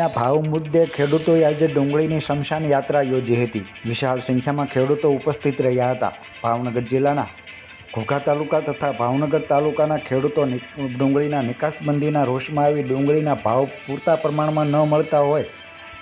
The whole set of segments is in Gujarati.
ડુંગળીના ભાવ મુદ્દે ખેડૂતોએ આજે ડુંગળીની શમશાન યાત્રા યોજી હતી. વિશાળ સંખ્યામાં ખેડૂતો ઉપસ્થિત રહ્યા હતા. ભાવનગર જિલ્લાના ઘોઘા તાલુકા તથા ભાવનગર તાલુકાના ખેડૂતો ડુંગળીના નિકાસબંધીના રોષમાં આવી ડુંગળીના ભાવ પૂરતા પ્રમાણમાં ન મળતા હોય.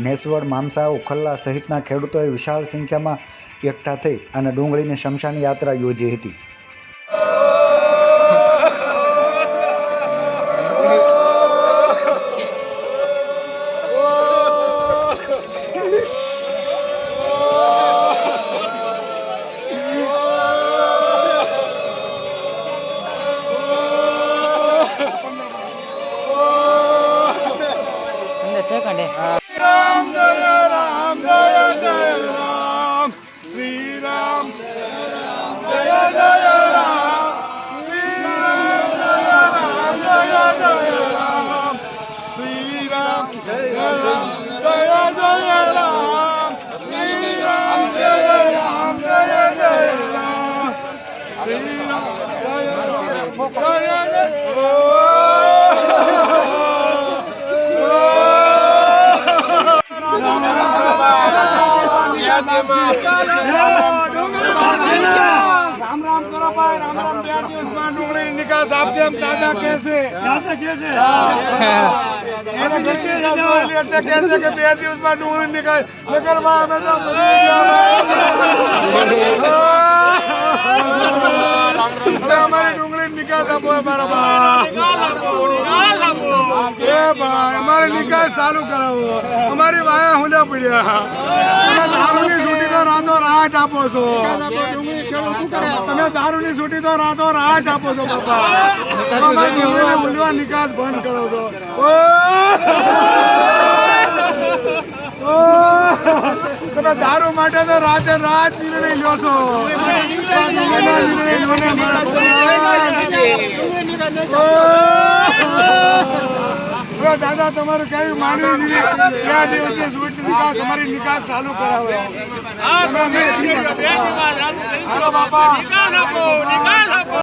નેસવડ, મામસા, ઉખલ્લા સહિતના ખેડૂતોએ વિશાળ સંખ્યામાં એકઠા થઈ અને ડુંગળીની શમશાન યાત્રા યોજી હતી. સેકન્ડ હે રામ જય રામ જય જય રામ શ્રી રામ જય જય રામ શ્રી રામ જય રામ જય જય રામ શ્રી રામ જય રામ જય જય રામ શ્રી રામ જય રામ જય જય રામ શ્રી રામ જય જય રામ કરો ભાઈ રામ राम राम करो राम राम बिहारी कैसे कैसे कैसे निकाल लेकर भाई हमें तो हमारे डोंगरे निकाल अब बराबर भाई हमारे निकाल चालू करा हुआ હું હુંડા પડ્યા. તમે દારૂની છૂટી તો રાતો રાત આપો છો. તમે દારૂની છૂટી તો રાતો રાત આપો છો, બાપા. બોલવા નિકાસ બંધ કરો છો! તમે દારૂ માટે તો રાતે રાત નિર્ણય લો છો. નિર્ણય લો ને મારા દાદા તમારું કયું માનવી ક્યાં દિવસે છૂટ નિકાસ તમારી નિકાસ ચાલુ કરાવો? બાપા